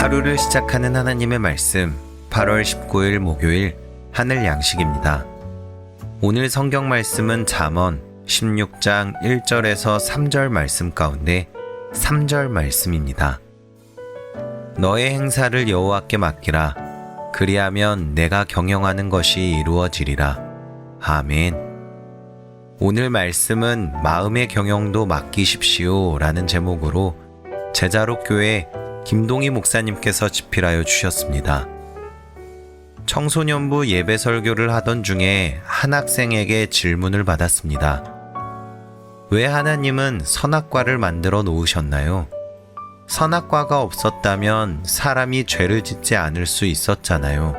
하루를 시작하는 하나님의 말씀 8월 19일 목요일 하늘 양식입니다. 오늘 성경 말씀은 잠언 16장 1절에서 3절 말씀 가운데 3절 말씀입니다. 너의 행사를 여호와께 맡기라 그리하면 내가 경영하는 것이 이루어지리라. 아멘. 오늘 말씀은 마음의 경영도 맡기십시오 라는 제목으로 제자로 교회 김동희 목사님께서 집필하여 주셨습니다. 청소년부 예배 설교를 하던 중에 한 학생에게 질문을 받았습니다. 왜 하나님은 선악과를 만들어 놓으셨나요? 선악과가 없었다면 사람이 죄를 짓지 않을 수 있었잖아요.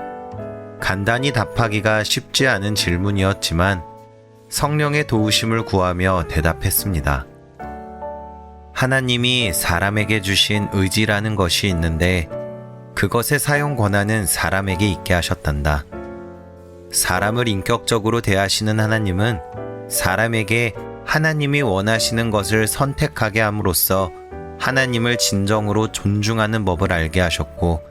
간단히 답하기가 쉽지 않은 질문이었지만 성령의 도우심을 구하며 대답했습니다. 하나님이 사람에게 주신 의지라는 것이 있는데 그것의 사용 권한은 사람에게 있게 하셨단다. 사람을 인격적으로 대하시는 하나님은 사람에게 하나님이 원하시는 것을 선택하게 함으로써 하나님을 진정으로 존중하는 법을 알게 하셨고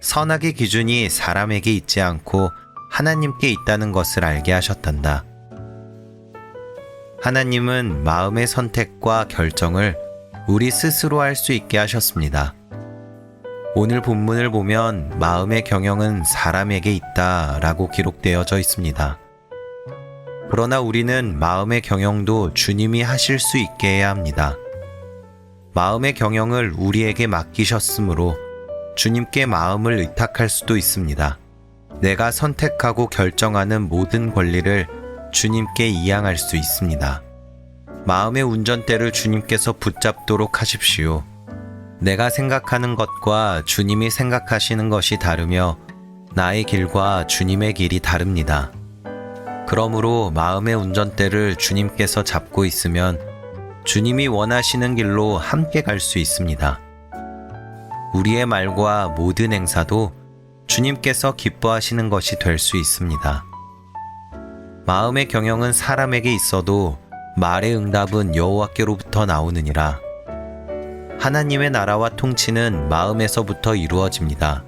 선악의 기준이 사람에게 있지 않고 하나님께 있다는 것을 알게 하셨단다. 하나님은 마음의 선택과 결정을 우리 스스로 할 수 있게 하셨습니다. 오늘 본문을 보면 마음의 경영은 사람에게 있다 라고 기록되어져 있습니다. 그러나 우리는 마음의 경영도 주님이 하실 수 있게 해야 합니다. 마음의 경영을 우리에게 맡기셨으므로 주님께 마음을 의탁할 수도 있습니다. 내가 선택하고 결정하는 모든 권리를 주님께 이양할 수 있습니다. 마음의 운전대를 주님께서 붙잡도록 하십시오. 내가 생각하는 것과 주님이 생각하시는 것이 다르며 나의 길과 주님의 길이 다릅니다. 그러므로 마음의 운전대를 주님께서 잡고 있으면 주님이 원하시는 길로 함께 갈 수 있습니다. 우리의 말과 모든 행사도 주님께서 기뻐하시는 것이 될 수 있습니다. 마음의 경영은 사람에게 있어도 말의 응답은 여호와께로부터 나오느니라. 하나님의 나라와 통치는 마음에서부터 이루어집니다.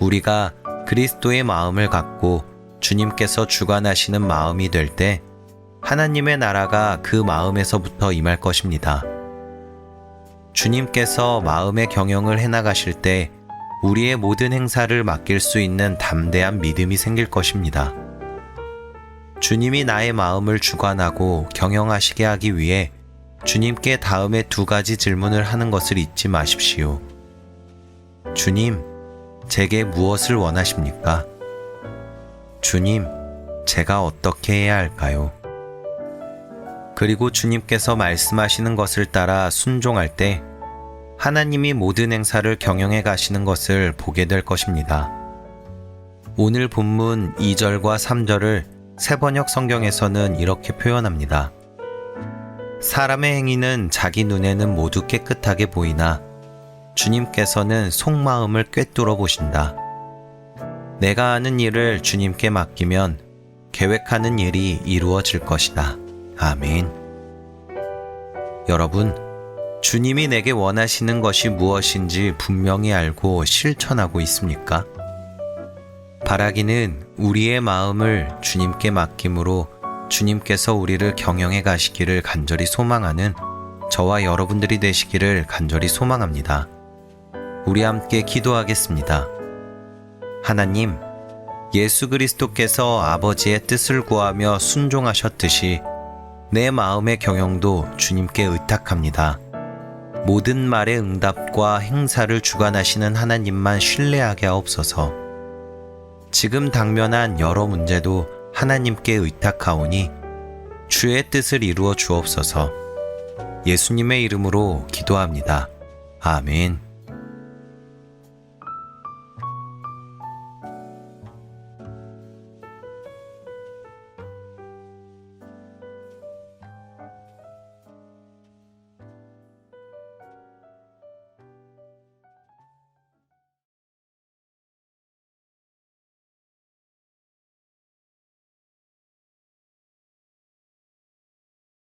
우리가 그리스도의 마음을 갖고 주님께서 주관하시는 마음이 될 때 하나님의 나라가 그 마음에서부터 임할 것입니다. 주님께서 마음의 경영을 해나가실 때 우리의 모든 행사를 맡길 수 있는 담대한 믿음이 생길 것입니다. 주님이 나의 마음을 주관하고 경영하시게 하기 위해 주님께 다음에 두 가지 질문을 하는 것을 잊지 마십시오. 주님, 제게 무엇을 원하십니까? 주님, 제가 어떻게 해야 할까요? 그리고 주님께서 말씀하시는 것을 따라 순종할 때 하나님이 모든 행사를 경영해 가시는 것을 보게 될 것입니다. 오늘 본문 2절과 3절을 세번역 성경에서는 이렇게 표현합니다. 사람의 행위는 자기 눈에는 모두 깨끗하게 보이나 주님께서는 속마음을 꿰뚫어 보신다. 내가 하는 일을 주님께 맡기면 계획하는 일이 이루어질 것이다. 아멘. 여러분, 주님이 내게 원하시는 것이 무엇인지 분명히 알고 실천하고 있습니까? 바라기는 우리의 마음을 주님께 맡김으로 주님께서 우리를 경영해 가시기를 간절히 소망하는 저와 여러분들이 되시기를 간절히 소망합니다. 우리 함께 기도하겠습니다. 하나님, 예수 그리스도께서 아버지의 뜻을 구하며 순종하셨듯이 내 마음의 경영도 주님께 의탁합니다. 모든 말의 응답과 행사를 주관하시는 하나님만 신뢰하게 하옵소서. 지금 당면한 여러 문제도 하나님께 의탁하오니 주의 뜻을 이루어 주옵소서 예수님의 이름으로 기도합니다. 아멘.